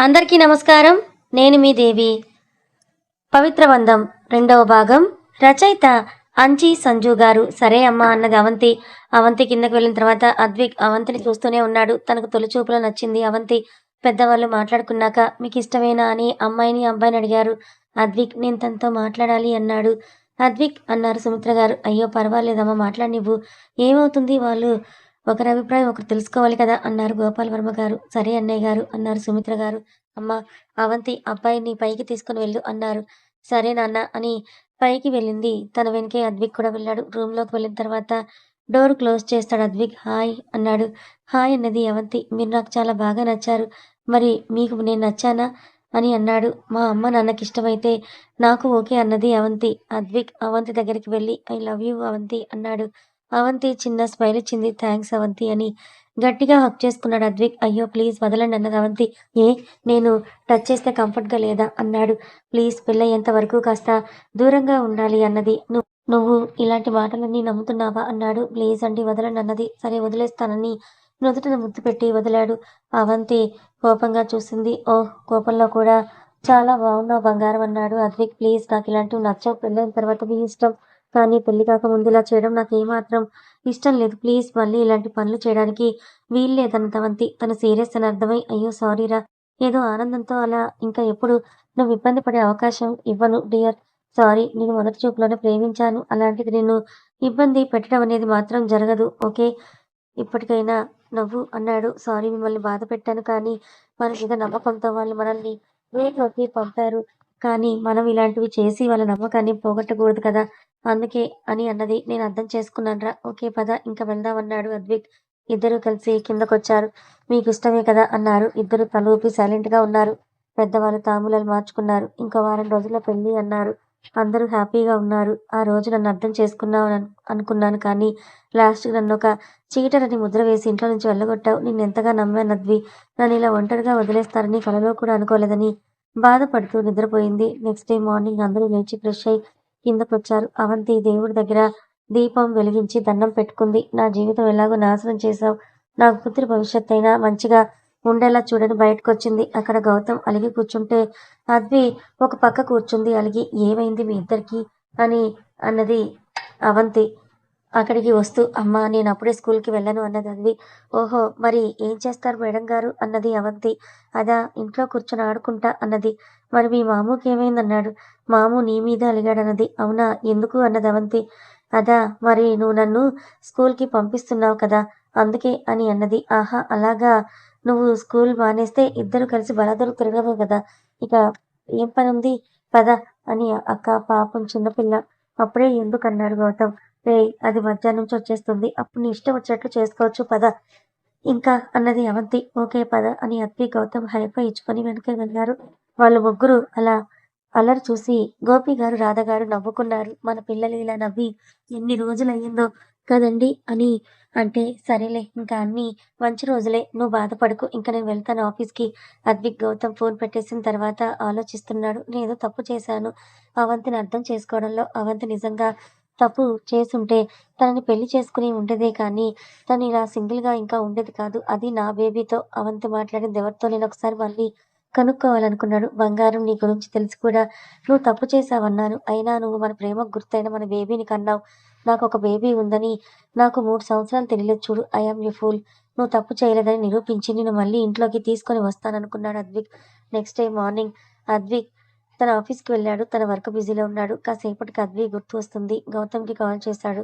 అందరికీ నమస్కారం. నేను మీ దేవి. పవిత్ర బంధం రెండవ భాగం. రచయిత అంచి సంజు గారు. సరే అమ్మా అన్నది అవంతి. అవంతి కిందకు వెళ్ళిన తర్వాత అద్విక్ అవంతిని చూస్తూనే ఉన్నాడు. తనకు తొలిచూపులో నచ్చింది అవంతి. పెద్దవాళ్ళు మాట్లాడుకున్నాక మీకు ఇష్టమేనా? అని అమ్మాయిని అబ్బాయిని అడిగారు. అద్విక్ నేను తనతో మాట్లాడాలి అన్నాడు. అద్విక్ అన్నారు సుమిత్ర గారు అయ్యో పర్వాలేదమ్మా మాట్లాడినివ్వు. ఏమవుతుంది వాళ్ళు? ఒకరి అభిప్రాయం ఒకరు తెలుసుకోవాలి కదా అన్నారు గోపాల్ వర్మ గారు. సరే అన్నయ్య గారు అన్నారు సుమిత్ర గారు. అమ్మ అవంతి అబ్బాయిని పైకి తీసుకుని వెళ్ళు అన్నారు. సరే నాన్న అని పైకి వెళ్ళింది. తన వెనకే అద్విక్ కూడా వెళ్ళాడు. రూమ్లోకి వెళ్ళిన తర్వాత డోర్ క్లోజ్ చేస్తాడు అద్విక్. హాయ్ అన్నాడు. హాయ్ అన్నది అవంతి. మీరు నాకు చాలా బాగా నచ్చారు. మరి మీకు నేను నచ్చానా అని అన్నాడు. మా అమ్మ నాన్నకి ఇష్టమైతే నాకు ఓకే అన్నది అవంతి. అద్విక్ అవంతి దగ్గరికి వెళ్ళి ఐ లవ్ యూ అవంతి అన్నాడు. అవంతి చిన్న స్మైల్ ఇచ్చింది. థ్యాంక్స్ అవంతి అని గట్టిగా హక్ చేసుకున్నాడు అద్విక్. అయ్యో ప్లీజ్ వదలండి అన్నది అవంతి. ఏ నేను టచ్ చేస్తే కంఫర్ట్గా లేదా? అన్నాడు. ప్లీజ్ పెళ్ళయ్యేంత వరకు కాస్త దూరంగా ఉండాలి అన్నది. నువ్వు నువ్వు ఇలాంటి మాటలన్నీ నమ్ముతున్నావా? అన్నాడు. ప్లీజ్ అండి వదలండి అన్నది. సరే వదిలేస్తానని నుదుటిన ముద్దు పెట్టి వదిలాడు అవంతి కోపంగా చూసింది. ఓ కోపంలో కూడా చాలా బాగున్నావు బంగారం అన్నాడు అద్విక్. ప్లీజ్ నాకు ఇలాంటివి నచ్చవు. పెళ్ళైన తర్వాత మీ ఇష్టం కానీ పెళ్ళి కాక ముందు ఇలా చేయడం నాకు ఏమాత్రం ఇష్టం లేదు. ప్లీజ్ మళ్ళీ ఇలాంటి పనులు చేయడానికి వీల్లేదన్న తవంతి తను సీరియస్ అని అర్థమై అయ్యో సారీరా ఏదో ఆనందంతో అలా ఇంకా ఎప్పుడు నువ్వు ఇబ్బంది పడే అవకాశం ఇవ్వను డియర్. సారీ నేను మొదటి చూపులోనే ప్రేమించాను. అలాంటిది నేను ఇబ్బంది పెట్టడం అనేది మాత్రం జరగదు ఓకే? ఇప్పటికైనా నవ్వు అన్నాడు. సారీ మిమ్మల్ని బాధ పెట్టాను కానీ మన మీద నమ్మకంతో వాళ్ళు మనల్ని వేలోకి పంపారు. కానీ మనం ఇలాంటివి చేసి వాళ్ళ నమ్మకాన్ని పోగొట్టకూడదు కదా. అందుకే అని అన్నది. నేను అర్థం చేసుకున్నానురా ఓకే పద ఇంకా వెళ్దాం అన్నాడు అద్విక్. ఇద్దరు కలిసి కిందకొచ్చారు. మీకు ఇష్టమే కదా అన్నారు. ఇద్దరు తలూపి సైలెంట్గా ఉన్నారు. పెద్దవాళ్ళు తాములను మార్చుకున్నారు. ఇంకా వారం రోజుల పెళ్ళి అన్నారు. అందరూ హ్యాపీగా ఉన్నారు. ఆ రోజు నన్ను అర్థం చేసుకున్నావు అనుకున్నాను కానీ లాస్ట్ నన్ను ఒక చీటరని ముద్ర వేసి ఇంట్లో నుంచి వెళ్ళగొట్టావు. నేను ఎంతగా నమ్మాను అద్వి. నన్ను ఇలా ఒంటరిగా వదిలేస్తారని కలలో కూడా అనుకోలేదని బాధపడుతూ నిద్రపోయింది. నెక్స్ట్ డే మార్నింగ్ అందరూ లేచి ఫ్రెష్ అయ్యి కిందకొచ్చారు. అవంతి దేవుడి దగ్గర దీపం వెలిగించి దండం పెట్టుకుంది. నా జీవితం ఎలాగో నాశనం చేశావు. నా కూతురి భవిష్యత్ అయినా మంచిగా ఉండేలా చూడని బయటకు వచ్చింది అక్కడ గౌతమ్ అలిగి కూర్చుంటే అద్వి ఒక పక్క కూర్చుంది. అలిగి ఏమైంది మీ ఇద్దరికి? అని అన్నది అవంతి అక్కడికి వస్తూ అమ్మా నేను అప్పుడే స్కూల్కి వెళ్ళను అన్నది అద్వి. ఓహో మరి ఏం చేస్తారు మేడం గారు? అన్నది అవంతి. అదా ఇంట్లో కూర్చొని ఆడుకుంటా అన్నది. మరి మీ మామూకి ఏమైందన్నాడు మాము నీ మీద అలిగాడన్నది. అవునా? ఎందుకు అన్నది అవంతి. అదా మరి నువ్వు నన్ను స్కూల్కి పంపిస్తున్నావు కదా అందుకే అని అన్నది. ఆహా అలాగా. నువ్వు స్కూల్ మానేస్తే ఇద్దరు కలిసి బలాదరు తిరగవు కదా. ఇక ఏం పని ఉంది పద అని అక్క పాపం చిన్నపిల్ల. అప్పుడే ఎందుకు అన్నాడు గౌతమ్? రే అది మధ్యాహ్నం నుంచి వచ్చేస్తుంది. అప్పుడు నీ ఇష్టం వచ్చినట్లు చేసుకోవచ్చు. పద. ఇంకా అన్నది అవంతి. ఓకే పద అని అద్వి గౌతమ్ హైఫై ఇచ్చుకొని వెనక వెళ్ళారు. వాళ్ళు ముగ్గురు అలా అల్లరి చూసి గోపి గారు రాధ గారు నవ్వుకున్నారు. మన పిల్లలు ఇలా నవ్వి ఎన్ని రోజులయ్యిందో కదండి అని అంటే సరేలే ఇంకా అన్ని మంచి రోజులే నువ్వు బాధపడకు ఇంకా నేను వెళ్తాను ఆఫీస్కి. అద్విక్ గౌతమ్ ఫోన్ పెట్టేసిన తర్వాత ఆలోచిస్తున్నాడు. నేను తప్పు చేశాను. అవంతిని అర్థం చేసుకోవడంలో అవంతి నిజంగా తప్పు చేసుంటే తనని పెళ్ళి చేసుకుని ఉండేదే కానీ తను ఇలా సింగిల్గా ఇంకా ఉండేది కాదు. అది నా బేబీతో అవంతి మాట్లాడింది ఎవరితో? నేను ఒకసారి మళ్ళీ కనుక్కోవాలనుకున్నాడు. బంగారం నీ గురించి తెలిసి కూడా నువ్వు తప్పు చేశావన్నాను. అయినా నువ్వు మన ప్రేమకు గుర్తైన మన బేబీని కన్నావు. నాకు ఒక బేబీ ఉందని నాకు మూడు సంవత్సరాలు తెలియలేదు. చూడు ఐఎమ్ యూ ఫూల్ నువ్వు తప్పు చేయలేదని నిరూపించి నేను మళ్ళీ ఇంట్లోకి తీసుకొని వస్తాననుకున్నాడు Advik. Next day morning Advik తన ఆఫీస్కి వెళ్ళాడు. తన వర్క్ బిజీలో ఉన్నాడు. కాసేపటికి అద్విక్ గుర్తు వస్తుంది. గౌతమ్కి కాల్ చేశాడు.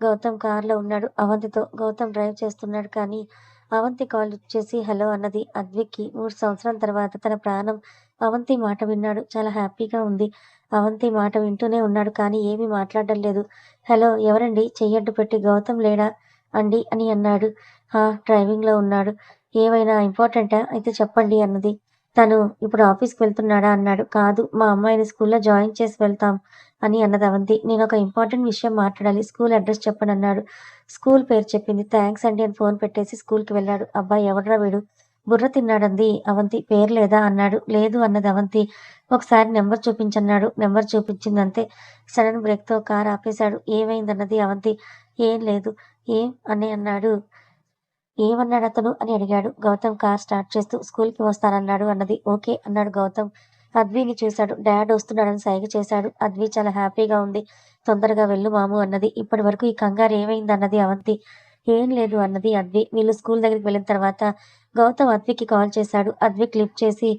గౌతమ్ కార్లో ఉన్నాడు. అవంతితో గౌతమ్ డ్రైవ్ చేస్తున్నాడు కానీ అవంతి కాల్ చేసి హలో అన్నది అద్విక్కి మూడు సంవత్సరాల తర్వాత తన ప్రాణం అవంతి మాట విన్నాడు. చాలా హ్యాపీగా ఉంది. అవంతి మాట వింటూనే ఉన్నాడు కానీ ఏమీ మాట్లాడడం లేదు. హలో ఎవరండి? చెయ్యడ్డు పెట్టి గౌతమ్ లేడా అండి అని అన్నాడు. హా డ్రైవింగ్లో ఉన్నాడు. ఏమైనా ఇంపార్టెంటా? అయితే చెప్పండి అన్నది. తను ఇప్పుడు ఆఫీస్కి వెళ్తున్నాడా? అన్నాడు. కాదు మా అమ్మాయిని స్కూల్లో జాయిన్ చేసి వెళ్తాం. అని అన్నది అవంతి. నేను ఒక ఇంపార్టెంట్ విషయం మాట్లాడాలి. స్కూల్ అడ్రస్ చెప్పండి అన్నాడు. స్కూల్ పేరు చెప్పింది. థ్యాంక్స్ అండి అని ఫోన్ పెట్టేసి స్కూల్కి వెళ్ళాడు. అబ్బాయి ఎవడ్రా వీడు? బుర్ర తిన్నాడంది. అవంతి పేరు లేదా? అన్నాడు. లేదు అన్నది అవంతి. ఒకసారి నెంబర్ చూపించన్నాడు. నెంబర్ చూపించింది అంతే సడన్ బ్రేక్తో కార్ ఆపేశాడు. ఏమైందన్నది అవంతి. ఏం లేదు. ఏం అని అన్నాడు. ఏమన్నాడు అతను అని అడిగాడు. గౌతమ్ కార్ స్టార్ట్ చేస్తూ స్కూల్కి వస్తానన్నాడు అన్నది. ఓకే అన్నాడు గౌతమ్. అద్విని చూశాడు. డాడ్ వస్తున్నాడని సైగ చేశాడు. అద్వి చాలా హ్యాపీగా ఉంది. తొందరగా వెళ్ళు మాము అన్నది. ఇప్పటి వరకు ఈ కంగారు ఏమైంది అన్నది అవంతి. ఏం లేదు అన్నది అద్వి. వీళ్ళు స్కూల్ దగ్గరికి వెళ్ళిన తర్వాత గౌతమ్ అద్వికి కాల్ చేశాడు. అద్వి క్లిప్ చేసి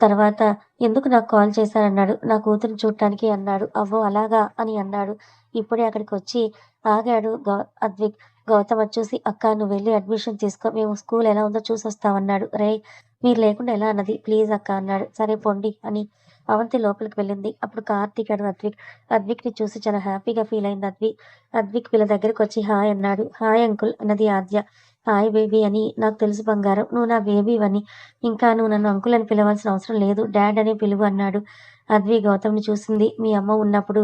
తర్వాత ఎందుకు నాకు కాల్ చేశారన్నాడు. నా కూతురు చూడటానికి అన్నాడు. అవ్వో అలాగా అని అన్నాడు. ఇప్పుడే అక్కడికి వచ్చి ఆగాడు గౌ అద్విక్ గౌతమ్ వచ్చేసి అక్క నువ్వు వెళ్ళి అడ్మిషన్ తీసుకో. మేము స్కూల్ ఎలా ఉందో చూసొస్తామన్నాడు. రే మీరు లేకుండా ఎలా అన్నది? ప్లీజ్ అక్క అన్నాడు. సరే పొండి అని అవంతి లోపలికి వెళ్ళింది. అప్పుడు కార్ దిగాడు అద్విక్ అద్విక్ని చూసి చాలా హ్యాపీగా ఫీల్ అయింది అద్వి. అద్విక్ వీళ్ళ దగ్గరికి వచ్చి హాయ్ అన్నాడు. హాయ్ అంకుల్ అన్నది ఆద్య. హాయ్ బేబీ అని నాకు తెలుసు బంగారం. నువ్వు నా బేబీ అని ఇంకా నువ్వు నన్ను అంకుల్ అని పిలవాల్సిన అవసరం లేదు. డాడ్ అనే పిలువు అన్నాడు. అద్వి గౌతమ్ని చూసింది. మీ అమ్మ ఉన్నప్పుడు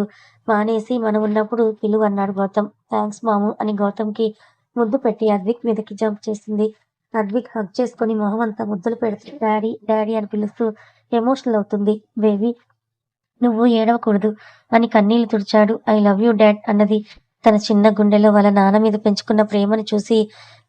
మానేసి మనం ఉన్నప్పుడు పిలువు అన్నాడు గౌతమ్. థ్యాంక్స్ మాము అని గౌతమ్కి ముద్దు పెట్టి అద్విక్ మీదకి జంప్ చేసింది. అద్విక్ హగ్ చేసుకొని మొహం అంతా ముద్దులు పెడుతూ డాడీ డాడీ అని పిలుస్తూ ఎమోషనల్ అవుతుంది. బేబీ నువ్వు ఏడవకూడదు. అని కన్నీళ్ళు తుడిచాడు. ఐ లవ్ యూ డాడ్ అన్నది తన చిన్న గుండెలో వాళ్ళ నాన్న మీద పెంచుకున్న ప్రేమను చూసి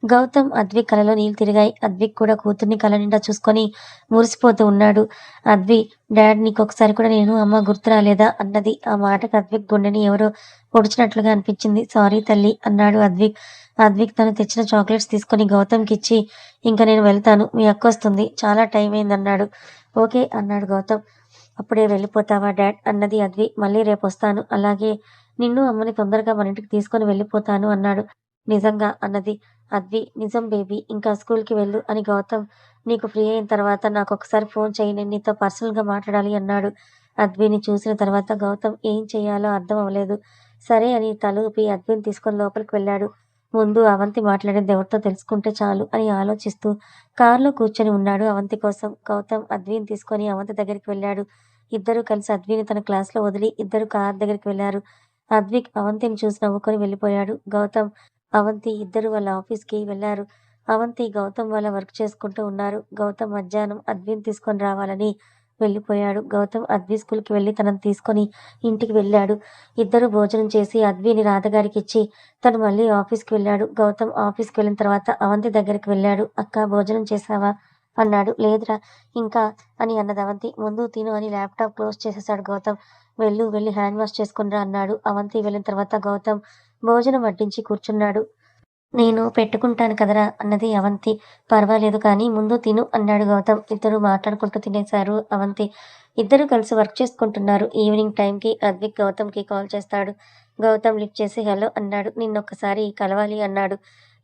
గౌతమ్ అద్విక్ కలలో నీళ్ళు తిరిగాయి. అద్విక్ కూడా కూతుర్ని కల నిండా చూసుకొని మురిసిపోతూ ఉన్నాడు. అద్వి డాడ్ నీకు ఒకసారి కూడా నేను అమ్మ గుర్తు రాలేదా? అన్నది. ఆ మాటకు అద్విక్ గుండెని ఎవరో పొడిచినట్లుగా అనిపించింది. సారీ తల్లి అన్నాడు అద్విక్. అద్విక్ తను తెచ్చిన చాక్లెట్స్ తీసుకొని గౌతమ్కి ఇచ్చి ఇంకా నేను వెళ్తాను మీ అక్క వస్తుంది చాలా టైం అయింది అన్నాడు ఓకే అన్నాడు గౌతమ్. అప్పుడే వెళ్ళిపోతావా డాడ్? అన్నది అద్వి మళ్ళీ రేపు వస్తాను. అలాగే నిన్ను అమ్మని తొందరగా మన ఇంటికి తీసుకొని వెళ్ళిపోతాను అన్నాడు. నిజంగా అన్నది. అద్వి నిజం బేబీ ఇంకా స్కూల్కి వెళ్ళు అని గౌతమ్ నీకు ఫ్రీ అయిన తర్వాత నాకు ఒకసారి ఫోన్ చేయి నేను నీతో పర్సనల్గా మాట్లాడాలి అన్నాడు. అద్విని చూసిన తర్వాత గౌతమ్ ఏం చేయాలో అర్థం అవ్వలేదు. సరే అని తలూపి అద్విని తీసుకొని లోపలికి వెళ్ళాడు. ముందు అవంతి మాట్లాడేది ఎవరితో తెలుసుకుంటే చాలు అని ఆలోచిస్తూ కారులో కూర్చొని ఉన్నాడు అవంతి కోసం. గౌతమ్ అద్విని తీసుకొని అవంతి దగ్గరికి వెళ్ళాడు. ఇద్దరు కలిసి అద్విని తన క్లాస్లో వదిలి ఇద్దరు కార్ దగ్గరికి వెళ్ళారు. అద్విక్ అవంతిని చూసి నవ్వుకొని వెళ్ళిపోయాడు. గౌతమ్ అవంతి ఇద్దరు వాళ్ళ ఆఫీస్కి వెళ్ళారు. అవంతి గౌతమ్ వాళ్ళ వర్క్ చేసుకుంటూ ఉన్నారు. గౌతమ్ మధ్యాహ్నం అద్విని తీసుకొని రావాలని వెళ్ళిపోయాడు. గౌతమ్ అద్వి స్కూల్కి వెళ్ళి తనను తీసుకొని ఇంటికి వెళ్ళాడు. ఇద్దరు భోజనం చేసి అద్విని రాధగారికి ఇచ్చి తను మళ్ళీ ఆఫీస్కి వెళ్ళాడు. గౌతమ్ ఆఫీస్కి వెళ్ళిన తర్వాత అవంతి దగ్గరికి వెళ్ళాడు. అక్క భోజనం చేసావా అన్నాడు. లేదురా ఇంకా అని అన్నది అవంతి. ముందు తిను అని ల్యాప్టాప్ క్లోజ్ చేసేసాడు గౌతమ్. వెళ్ళు వెళ్ళి హ్యాండ్ వాష్ చేసుకునిరా అన్నాడు. అవంతి వెళ్ళిన తర్వాత గౌతమ్ భోజనం వడ్డించి కూర్చున్నాడు. నేను పెట్టుకుంటాను కదరా అన్నది అవంతి. పర్వాలేదు కానీ ముందు తిను అన్నాడు గౌతమ్. ఇద్దరు మాట్లాడుకుంటూ తినేశారు అవంతి. ఇద్దరు కలిసి వర్క్ చేసుకుంటున్నారు. ఈవినింగ్ టైంకి అద్విక్ గౌతమ్కి కాల్ చేస్తాడు. గౌతమ్ లిఫ్ట్ చేసి హలో అన్నాడు. నిన్నొక్కసారి కలవాలి అన్నాడు.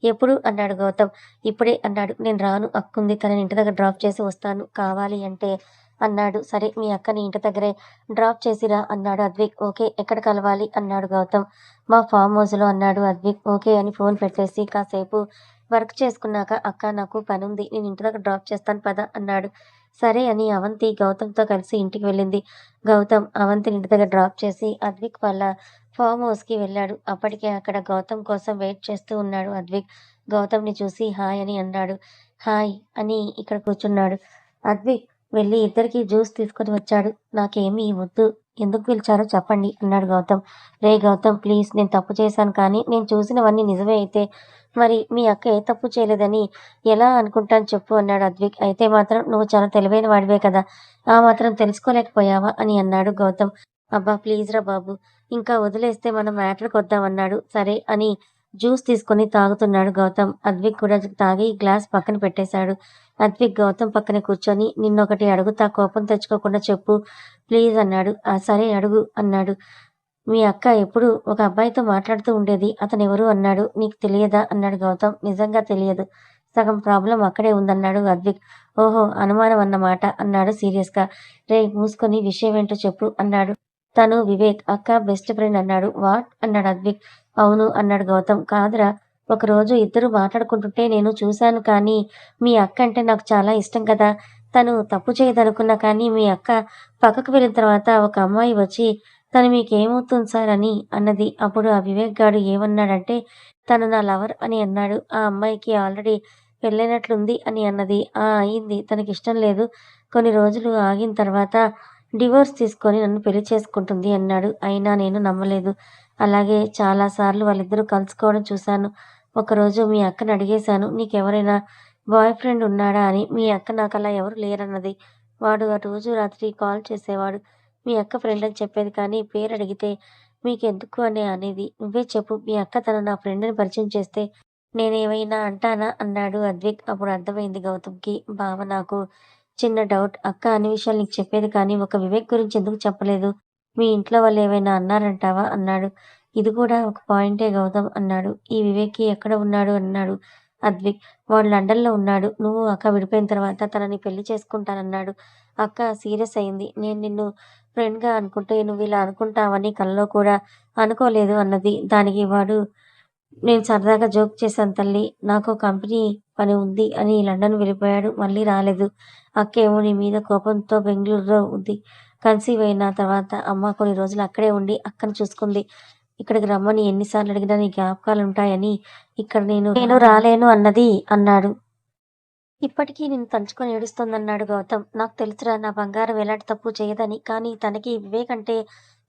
ఎప్పుడు? అన్నాడు గౌతమ్. ఇప్పుడే అన్నాడు. నేను రాను అక్కుంది. తనని ఇంటి దగ్గర డ్రాప్ చేసి వస్తాను. కావాలి అంటే అన్నాడు. సరే మీ అక్కని ఇంటి దగ్గరే డ్రాప్ చేసిరా అన్నాడు అద్విక్. ఓకే ఎక్కడ కలవాలి? అన్నాడు గౌతమ్. మా ఫామ్ హౌస్లో అన్నాడు అద్విక్. ఓకే అని ఫోన్ పెట్టేసి కాసేపు వర్క్ చేసుకున్నాక అక్క నాకు పని ఉంది నేను ఇంటి దగ్గర డ్రాప్ చేస్తాను పద అన్నాడు. సరే అని అవంతి గౌతమ్తో కలిసి ఇంటికి వెళ్ళింది. గౌతమ్ అవంతిని ఇంటి దగ్గర డ్రాప్ చేసి అద్విక్ వాళ్ళ ఫామ్ హౌస్కి వెళ్ళాడు. అప్పటికే అక్కడ గౌతమ్ కోసం వెయిట్ చేస్తూ ఉన్నాడు అద్విక్. గౌతమ్ని చూసి హాయ్ అని అన్నాడు. హాయ్ అని ఇక్కడ కూర్చున్నాడు అద్విక్. వెళ్ళి ఇద్దరికి జ్యూస్ తీసుకొని వచ్చాడు. నాకేమీ వద్దు. ఎందుకు పిలిచారో చెప్పండి అన్నాడు గౌతమ్. రే గౌతమ్ ప్లీజ్ నేను తప్పు చేశాను కానీ నేను చూసినవన్నీ నిజమే అయితే. మరి మీ అక్క ఏ తప్పు చేయలేదని ఎలా అనుకుంటాను చెప్పు అన్నాడు అద్విక్. అయితే మాత్రం నువ్వు చాలా తెలివైన వాడివే కదా. ఆ మాత్రం తెలుసుకోలేకపోయావా అని అన్నాడు గౌతమ్. అబ్బా ప్లీజ్ రా బాబు. ఇంకా వదిలేస్తే మనం మ్యాటర్కి వద్దామన్నాడు సరే అని జ్యూస్ తీసుకొని తాగుతున్నాడు గౌతమ్. అద్విక్ కూడా తాగి గ్లాస్ పక్కన పెట్టేశాడు. అద్విక్ గౌతమ్ పక్కన కూర్చొని నిన్నొకటి అడుగుతా కోపం తెచ్చుకోకుండా చెప్పు ప్లీజ్ అన్నాడు. ఆ సరే అడుగు అన్నాడు. మీ అక్క ఎప్పుడు ఒక అబ్బాయితో మాట్లాడుతూ ఉండేది అతను ఎవరు? అన్నాడు. నీకు తెలియదా? అన్నాడు గౌతమ్. నిజంగా తెలియదు. సగం ప్రాబ్లం అక్కడే ఉందన్నాడు అద్విక్. ఓహో అనుమానం అన్నమాట అన్నాడు సీరియస్గా. రే మూసుకొని విషయం ఏంటో చెప్పు అన్నాడు. తను వివేక్ అక్క బెస్ట్ ఫ్రెండ్ అన్నాడు. వాట్? అన్నాడు అద్విక్. అవును అన్నాడు గౌతమ్. కాదురా ఒకరోజు ఇద్దరు మాట్లాడుకుంటుంటే నేను చూశాను కానీ మీ అక్క అంటే నాకు చాలా ఇష్టం కదా. తను తప్పు చేయదనుకున్నా కానీ మీ అక్క పక్కకు వెళ్ళిన తర్వాత ఒక అమ్మాయి వచ్చి తను మీకేమవుతుంది సార్ అని అన్నది. అప్పుడు ఆ వివేక్ గాడు ఏమన్నాడంటే తను నా లవర్ అని అన్నాడు. ఆ అమ్మాయికి ఆల్రెడీ పెళ్ళైనట్లుంది అని అన్నది. ఆ అయింది. తనకి ఇష్టం లేదు. కొన్ని రోజులు ఆగిన తర్వాత డివోర్స్ తీసుకొని నన్ను పెళ్ళి చేసుకుంటుంది అన్నాడు. అయినా నేను నమ్మలేదు. అలాగే చాలాసార్లు వాళ్ళిద్దరూ కలుసుకోవడం చూశాను. ఒకరోజు మీ అక్కని అడిగేశాను నీకెవరైనా బాయ్ ఫ్రెండ్ ఉన్నాడా? అని. మీ అక్క నాకు అలా ఎవరు లేరన్నది. వాడు ఆ రోజు రాత్రి కాల్ చేసేవాడు. మీ అక్క ఫ్రెండ్ అని చెప్పేది కానీ పేరు అడిగితే మీకెందుకు అని అనేది. నువ్వే చెప్పు. మీ అక్క తను నా ఫ్రెండ్ని పరిచయం చేస్తే నేనేమైనా అంటానా? అన్నాడు అద్విక్. అప్పుడు అర్థమైంది గౌతమ్కి. బావ నాకు చిన్న డౌట్. అక్క అన్ని విషయాలు నీకు చెప్పేది కానీ ఒక వివేక్ గురించి ఎందుకు చెప్పలేదు? మీ ఇంట్లో వాళ్ళు ఏమైనా అన్నారంటావా? అన్నాడు. ఇది కూడా ఒక పాయింటే గౌతమ్ అన్నాడు. ఈ వివేక్కి ఎక్కడ ఉన్నాడు అన్నాడు. అద్విక్ వాడు లండన్లో ఉన్నాడు. నువ్వు అక్క విడిపోయిన తర్వాత తనని పెళ్ళి చేసుకుంటానన్నాడు. అక్క సీరియస్ అయింది. నేను నిన్ను ఫ్రెండ్గా అనుకుంటే నువ్వు ఇలా అనుకుంటావని కల్లో కూడా అనుకోలేదు అన్నది. దానికి వాడు నేను సరదాగా జోక్ చేశాను తల్లి. నాకు కంపెనీ పని ఉంది అని లండన్ వెళ్ళిపోయాడు. మళ్ళీ రాలేదు. అక్కేమో నీ మీద కోపంతో బెంగళూరులో ఉంది. కన్సీవ్ అయిన తర్వాత అమ్మ కొన్ని రోజులు అక్కడే ఉండి అక్కను చూసుకుంది. ఇక్కడికి రమ్మని ఎన్నిసార్లు అడిగినా నీ జ్ఞాపకాలు ఉంటాయని ఇక్కడ నేను నేను రాలేను అన్నది అన్నాడు. ఇప్పటికీ నేను తలుచుకొని ఏడుస్తోందన్నాడు గౌతమ్. నాకు తెలుసురా నా బంగారం ఎలాంటి తప్పు చేయదని కానీ తనకి వివేక్ అంటే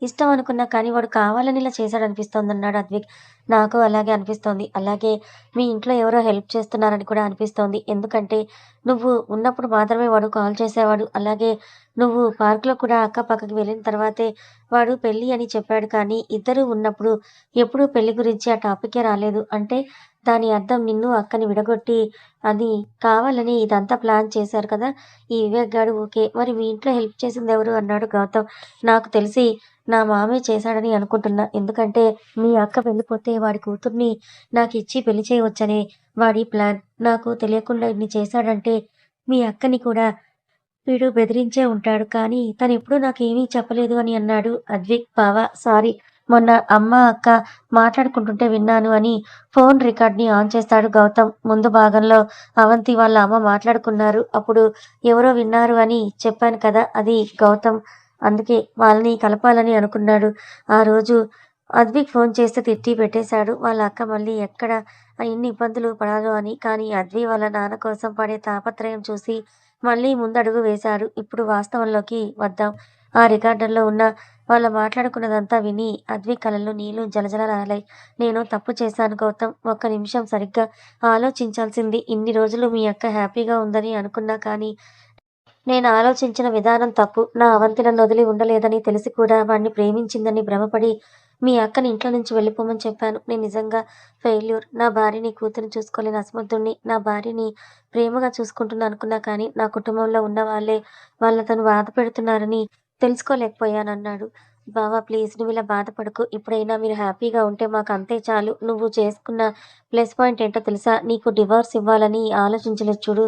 ఇష్టం అనుకున్నా కానీ వాడు కావాలని ఇలా చేశాడు అనిపిస్తోంది అన్నాడు అద్విక్. నాకు అలాగే అనిపిస్తోంది. అలాగే మీ ఇంట్లో ఎవరో హెల్ప్ చేస్తున్నారని కూడా అనిపిస్తోంది. ఎందుకంటే నువ్వు ఉన్నప్పుడు మాత్రమే వాడు కాల్ చేసేవాడు. అలాగే నువ్వు పార్కులో కూడా అక్కపక్కకి వెళ్ళిన తర్వాతే వాడు పెళ్ళి అని చెప్పాడు. కానీ ఇద్దరు ఉన్నప్పుడు ఎప్పుడూ పెళ్ళి గురించి ఆ టాపికే రాలేదు. అంటే దాని అర్థం నిన్ను అక్కని విడగొట్టి అది కావాలని ఇదంతా ప్లాన్ చేశారు కదా. ఈ వివేక్ గాడు ఓకే. మరి మీ ఇంట్లో హెల్ప్ చేసింది ఎవరు? అన్నాడు గౌతమ్. నాకు తెలిసి నా మామే చేశాడని అనుకుంటున్నా. ఎందుకంటే మీ అక్క వెళ్ళిపోతే వాడి కూతుర్ని నాకు ఇచ్చి పెళ్ళి చేయవచ్చనే వాడి ప్లాన్. నాకు తెలియకుండా ఇన్ని చేశాడంటే మీ అక్కని కూడా వీడు బెదిరించే ఉంటాడు. కానీ తను ఎప్పుడూ నాకేమీ చెప్పలేదు అని అన్నాడు అద్విక్. బావా సారీ. మొన్న అమ్మ అక్క మాట్లాడుకుంటుంటే విన్నాను అని ఫోన్ రికార్డ్ని ఆన్ చేస్తాడు గౌతమ్. ముందు భాగంలో అవంతి వాళ్ళ అమ్మ మాట్లాడుకున్నారు. అప్పుడు ఎవరో విన్నారు అని చెప్పాను కదా అది గౌతమ్. అందుకే వాళ్ళని కలపాలని అనుకున్నాడు. ఆ రోజు అద్విక్ ఫోన్ చేస్తే తిట్టి పెట్టేశాడు. వాళ్ళ అక్క మళ్ళీ ఎక్కడ? ఎన్ని ఇబ్బందులు పడాలో అని. కానీ అద్వి వాళ్ళ నాన్న కోసం పడే తాపత్రయం చూసి మళ్ళీ ముందడుగు వేశాడు. ఇప్పుడు వాస్తవంలోకి వద్దాం. ఆ రికార్డర్లో ఉన్న వాళ్ళు మాట్లాడుకున్నదంతా విని అద్వి కళ్ళలో నీళ్ళు జలజలరాలాయి నేను తప్పు చేశాను గౌతమ్. ఒక్క నిమిషం సరిగ్గా ఆలోచించాల్సింది. ఇన్ని రోజులు మీ అక్క హ్యాపీగా ఉందని అనుకున్నా కానీ నేను ఆలోచించిన విధానం తప్పు. నా అవంతి నన్ను వదిలి ఉండలేదని తెలిసి కూడా వాడిని ప్రేమించిందని భ్రమపడి మీ అక్కని ఇంట్లో నుంచి వెళ్ళిపోమని చెప్పాను. నేను నిజంగా ఫెయిల్యూర్. నా భార్యని కూతురు చూసుకోలేని అసమర్థుణ్ణి నా భార్యని ప్రేమగా చూసుకుంటున్నా అనుకున్నా కానీ నా కుటుంబంలో ఉన్న వాళ్ళే వాళ్ళ తను బాధ పెడుతున్నారని తెలుసుకోలేకపోయానన్నాడు. బావా ప్లీజ్ నువ్వు ఇలా బాధపడకు. ఇప్పుడైనా మీరు హ్యాపీగా ఉంటే మాకు అంతే చాలు. నువ్వు చేసుకున్న ప్లస్ పాయింట్ ఏంటో తెలుసా? నీకు డివోర్స్ ఇవ్వాలని ఆలోచించలేదు చూడు.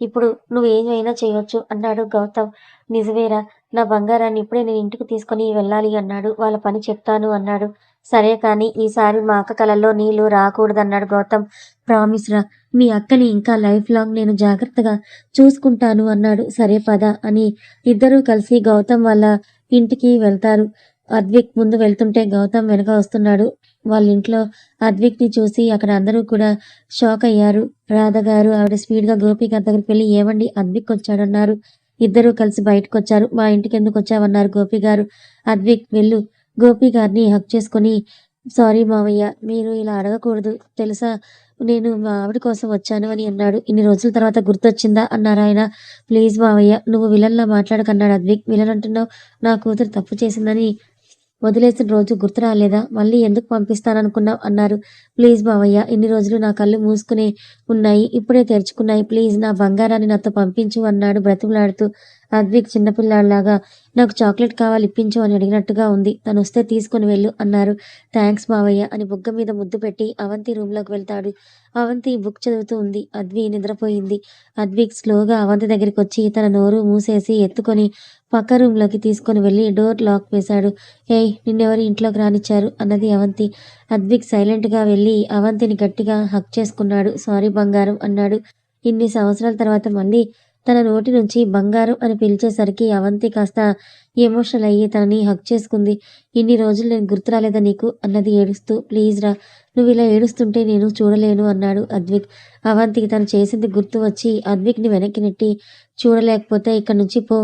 ఇప్పుడు నువ్వు ఏమైనా చేయొచ్చు అన్నాడు గౌతమ్. నిజమేరా నా బంగారాన్ని ఇప్పుడే నేను ఇంటికి తీసుకొని వెళ్ళాలి అన్నాడు. వాళ్ళ పని చెప్తాను అన్నాడు. సరే కానీ ఈసారి మా అక్క కళల్లో నీళ్ళు రాకూడదన్నాడు గౌతమ్. ప్రామిస్ రా మీ అక్కని ఇంకా లైఫ్ లాంగ్ నేను జాగ్రత్తగా చూసుకుంటాను అన్నాడు. సరే పద అని ఇద్దరూ కలిసి గౌతమ్ వాళ్ళ ఇంటికి వెళ్తారు. అద్విక్ ముందు వెళ్తుంటే గౌతమ్ వెనక వస్తున్నాడు. వాళ్ళ ఇంట్లో అద్విక్ని చూసి అక్కడ అందరూ కూడా షాక్ అయ్యారు. రాధ గారు ఆవిడ స్పీడ్గా గోపి గారి దగ్గరికి వెళ్ళి ఏమండి అద్విక్ వచ్చాడన్నారు. ఇద్దరూ కలిసి బయటకు వచ్చారు మా ఇంటికి ఎందుకు వచ్చావన్నారు గోపి గారు. అద్విక్ వెళ్ళు. గోపి గారిని హక్ చేసుకొని సారీ మావయ్య మీరు ఇలా అడగకూడదు. తెలుసా నేను మా ఆవిడ కోసం వచ్చాను అని అన్నాడు. ఇన్ని రోజుల తర్వాత గుర్తొచ్చిందా? అన్నారు ఆయన. ప్లీజ్ మావయ్య నువ్వు విలన్లా మాట్లాడకన్నాడు అద్విక్. విలన్ అంటున్నావు? నా కూతురు తప్పు చేసిందని వదిలేసిన రోజు గుర్తు రాలేదా? మళ్ళీ ఎందుకు పంపిస్తాననుకున్నావు? అన్నారు. ప్లీజ్ బావయ్య ఇన్ని రోజులు నా కళ్ళు మూసుకునే ఉన్నాయి ఇప్పుడే తెరుచుకున్నాయి. ప్లీజ్ నా బంగారాన్ని నాతో పంపించు అన్నాడు బ్రతిమలాడుతూ. అద్విక్ చిన్నపిల్లాడిలాగా నాకు చాక్లెట్ కావాలి ఇప్పించు అని అడిగినట్టుగా ఉంది. తను వస్తే తీసుకొని వెళ్ళు అన్నారు. థ్యాంక్స్ మావయ్య అని బుగ్గ మీద ముద్దు పెట్టి అవంతి రూమ్లోకి వెళ్తాడు. అవంతి బుక్ చదువుతూ ఉంది. అద్వి నిద్రపోయింది. అద్విక్ స్లోగా అవంతి దగ్గరికి వచ్చి తన నోరు మూసేసి ఎత్తుకొని పక్క రూమ్లోకి తీసుకొని వెళ్ళి డోర్ లాక్ వేశాడు. ఏయ్ నిన్నెవరు ఇంట్లోకి రానిచ్చారు? అన్నది అవంతి. అద్విక్ సైలెంట్గా వెళ్ళి అవంతిని గట్టిగా హక్ చేసుకున్నాడు. సారీ బంగారం అన్నాడు. ఇన్ని సంవత్సరాల తర్వాత మళ్ళీ తన నోటి నుంచి బంగారం అని పిలిచేసరికి అవంతి కాస్త ఎమోషనల్ అయ్యి తనని హక్ చేసుకుంది. ఇన్ని రోజులు నేను గుర్తు రాలేదా నీకు? అన్నది ఏడుస్తూ. ప్లీజ్ రా నువ్వు ఇలా ఏడుస్తుంటే నేను చూడలేను అన్నాడు అద్విక్. అవంతికి తను చేసింది గుర్తు వచ్చి అద్విక్ని వెనక్కి నెట్టి చూడలేకపోతే ఇక్కడి నుంచి పో.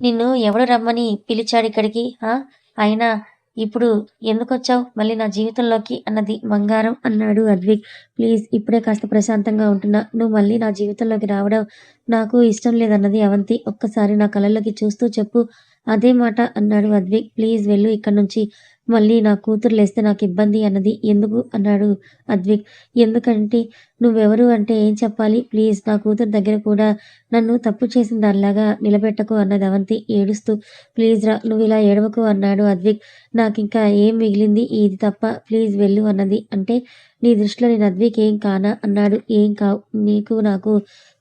నిన్ను ఎవడు రమ్మని పిలిచాడు ఇక్కడికి ఆ? అయినా ఇప్పుడు ఎందుకొచ్చావు? మళ్ళీ నా జీవితంలోకి అన్నది బంగారం అన్నాడు అద్విక్. ప్లీజ్ ఇప్పుడే కాస్త ప్రశాంతంగా ఉంటున్నా. నువ్వు మళ్ళీ నా జీవితంలోకి రావడం నాకు ఇష్టం లేదన్నది అవంతి. ఒక్కసారి నా కళ్ళలోకి చూస్తూ చెప్పు. అదే మాట అన్నాడు అద్విక్. ప్లీజ్ వెళ్ళు ఇక్కడ నుంచి. మళ్ళీ నా కూతురు లేస్తే నాకు ఇబ్బంది అన్నది ఎందుకు అన్నాడు అద్విక్. ఎందుకంటే నువ్వెవరు అంటే ఏం చెప్పాలి? ప్లీజ్ నా కూతురు దగ్గర కూడా నన్ను తప్పు చేసిన దానిలాగా నిలబెట్టకు అన్నది అవంతి ఏడుస్తూ ప్లీజ్ రా నువ్వు ఇలా ఏడవకు అన్నాడు అద్విక్. నాకు ఇంకా ఏం మిగిలింది? ఇది తప్ప ప్లీజ్ వెళ్ళు అన్నది. అంటే నీ దృష్టిలో నేను అద్విక్ ఏం కానా? అన్నాడు. ఏం కావు. నీకు నాకు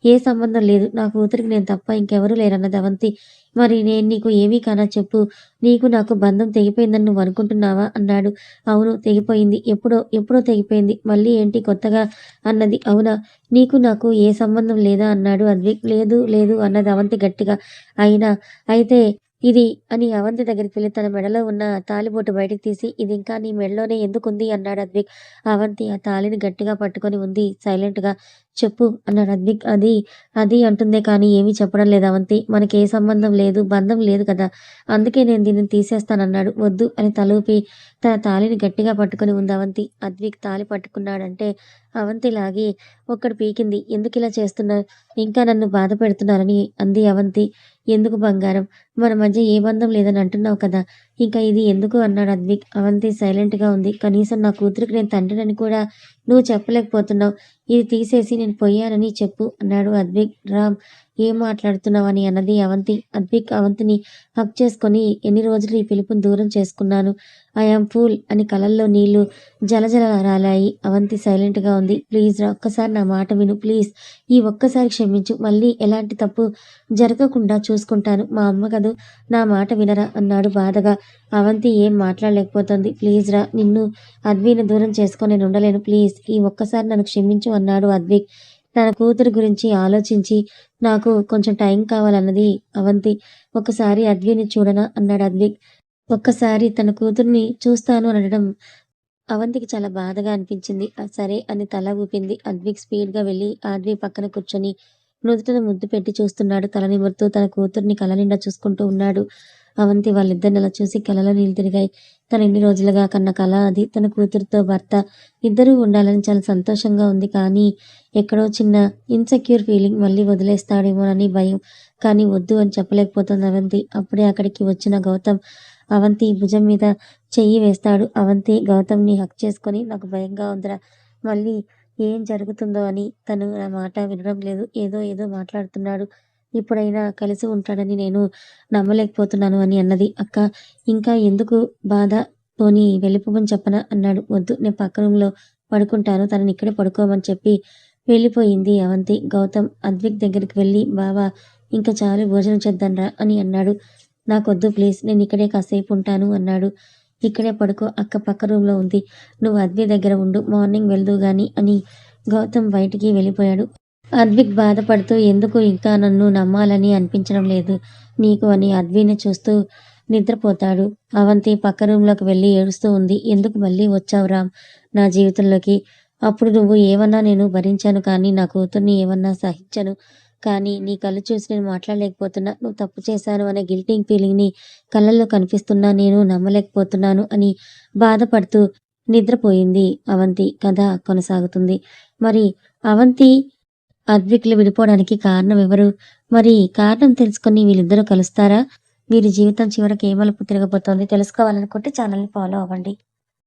ఏ సంబంధం లేదు. నా కూతురికి నేను తప్ప ఇంకెవరూ లేరన్నది అవంతి మరి నేను నీకు ఏమీ కానా చెప్పు. నీకు నాకు బంధం తెగిపోయిందని నువ్వు అనుకుంటున్నావా? అన్నాడు. అవును తెగిపోయింది. ఎప్పుడో ఎప్పుడో తెగిపోయింది. మళ్ళీ ఏంటి కొత్తగా అన్నది. అవునా? నీకు నాకు ఏ సంబంధం లేదా? అన్నాడు అద్విక్. లేదు లేదు అన్నది అవంతి గట్టిగా. అయినా అయితే ఇది అని అవంతి దగ్గరికి వెళ్ళి తన మెడలో ఉన్న తాలిబొట్టు బయటకు తీసి ఇది ఇంకా నీ మెడలోనే ఎందుకుంది? అన్నాడు అద్విక్. అవంతి ఆ తాళిని గట్టిగా పట్టుకొని ఉంది సైలెంట్గా. చెప్పు అన్నాడు అద్విక్ అది అది అంటుందే కానీ ఏమీ చెప్పడం లేదు అవంతి. మనకి ఏ సంబంధం లేదు బంధం లేదు కదా. అందుకే నేను దీన్ని తీసేస్తానన్నాడు. వద్దు అని తలూపి తన తాళిని గట్టిగా పట్టుకొని ఉంది అవంతి. అద్విక్ తాళి పట్టుకున్నాడంటే అవంతి లాగి ఒక్కడు పీకింది. ఎందుకు ఇలా చేస్తున్నారు? ఇంకా నన్ను బాధ పెడుతున్నారని అంది అవంతి. ఎందుకు బంగారం? మన మధ్య ఏ బంధం లేదని అంటున్నావు కదా. ఇంకా ఇది ఎందుకు అన్నాడు అద్విక్. అవంతి సైలెంట్గా ఉంది. కనీసం నా కూతురికి నేను తండ్రినని కూడా నువ్వు చెప్పలేకపోతున్నావు. ఇది తీసేసి నేను పోయానని చెప్పు అన్నాడు అద్విక్. రామ్ ఏం మాట్లాడుతున్నావని అన్నది అవంతి. అద్విక్ అవంతిని హక్ చేసుకొని ఎన్ని రోజులు ఈ పిలుపుని దూరం చేసుకున్నాను? ఐఆమ్ ఫూల్ అని కలల్లో నీళ్ళు జలజల రాలాయి అవంతి సైలెంట్గా ఉంది. ప్లీజ్ రా ఒక్కసారి నా మాట విను ప్లీజ్. ఈ ఒక్కసారి క్షమించు. మళ్ళీ ఎలాంటి తప్పు జరగకుండా చూసుకుంటాను. మా అమ్మ కదూ నా మాట వినరా అన్నాడు బాధగా. అవంతి ఏం మాట్లాడలేకపోతుంది. ప్లీజ్ రా నిన్ను అద్విని దూరం చేసుకొని నేను ఉండలేను. ప్లీజ్ ఈ ఒక్కసారి నన్ను క్షమించు అన్నాడు అద్విక్. తన కూతురు గురించి ఆలోచించి నాకు కొంచెం టైం కావాలన్నది అవంతి. ఒకసారి అద్విని చూడనా? అన్నాడు అద్విక్ ఒక్కసారి తన కూతుర్ని చూస్తాను అనడం అవంతికి చాలా బాధగా అనిపించింది. సరే అని తల ఊపింది. అద్విక్ స్పీడ్గా వెళ్ళి ఆద్వి పక్కన కూర్చొని నుదుటను ముద్దు పెట్టి చూస్తున్నాడు. తల నిమురుతూ తన కూతుర్ని కల నిండా చూసుకుంటూ ఉన్నాడు. అవంతి వాళ్ళిద్దరిని అలా చూసి కలలో నీళ్ళు తిరిగాయి. తను ఎన్ని రోజులుగా కన్న కళ అది. తన కూతురుతో భర్త. ఇద్దరూ ఉండాలని చాలా సంతోషంగా ఉంది. కానీ ఎక్కడో చిన్న ఇన్సెక్యూర్ ఫీలింగ్ మళ్ళీ వదిలేస్తాడేమోనని భయం. కానీ వద్దు అని చెప్పలేకపోతుంది అవంతి. అప్పుడే అక్కడికి వచ్చిన గౌతమ్ అవంతి భుజం మీద చెయ్యి వేస్తాడు. అవంతి గౌతమ్ని హక్ చేసుకొని నాకు భయంగా ఉందిరా. మళ్ళీ ఏం జరుగుతుందో అని తను నా మాట వినడం లేదు. ఏదో ఏదో మాట్లాడుతున్నాడు. ఇప్పుడైనా కలిసి ఉంటాడని నేను నమ్మలేకపోతున్నాను అని అన్నది. అక్క ఇంకా ఎందుకు బాధ? పోనీ వెళ్ళిపోమని చెప్పనా? అన్నాడు. వద్దు నేను పక్క రూమ్లో పడుకుంటాను తనని ఇక్కడే పడుకోమని చెప్పి వెళ్ళిపోయింది అవంతి. గౌతమ్ అద్విక్ దగ్గరికి వెళ్ళి బావా ఇంకా చాలు భోజనం చేద్దాంరా అని అన్నాడు. నాకొద్దు ప్లీజ్ నేను ఇక్కడే కాసేపు ఉంటాను అన్నాడు. ఇక్కడే పడుకో అక్క పక్క రూమ్లో ఉంది. నువ్వు అద్వి దగ్గర ఉండు మార్నింగ్ వెళ్దు గాని అని గౌతమ్ బయటికి వెళ్ళిపోయాడు. అద్విక్ బాధపడుతూ ఎందుకు ఇంకా నన్ను నమ్మాలని అనిపించడం లేదు? నీకు అని అద్విని చూస్తూ నిద్రపోతాడు. అవంతి పక్క రూమ్లోకి వెళ్ళి ఏడుస్తూ ఉంది. ఎందుకు మళ్ళీ వచ్చావు రామ్? నా జీవితంలోకి అప్పుడు నువ్వు ఏమన్నా నేను భరించాను కానీ నా కూతుర్ని ఏమన్నా సహించను కానీ నీ కళ్ళు చూసి నేను మాట్లాడలేకపోతున్నా. నువ్వు తప్పు చేశాను అనే గిల్టింగ్ ఫీలింగ్ని కళ్ళల్లో కనిపిస్తున్నా. నేను నమ్మలేకపోతున్నాను అని బాధపడుతూ నిద్రపోయింది అవంతి. కథ కొనసాగుతుంది. మరి అవంతి అద్విక్లు విడిపోవడానికి కారణం ఎవరు? మరి కారణం తెలుసుకొని వీళ్ళిద్దరూ కలుస్తారా? వీరి జీవితం చివరికి ఏమలుపు తిరగబోతోంది? తెలుసుకోవాలనుకుంటే ఛానల్ని ఫాలో అవ్వండి.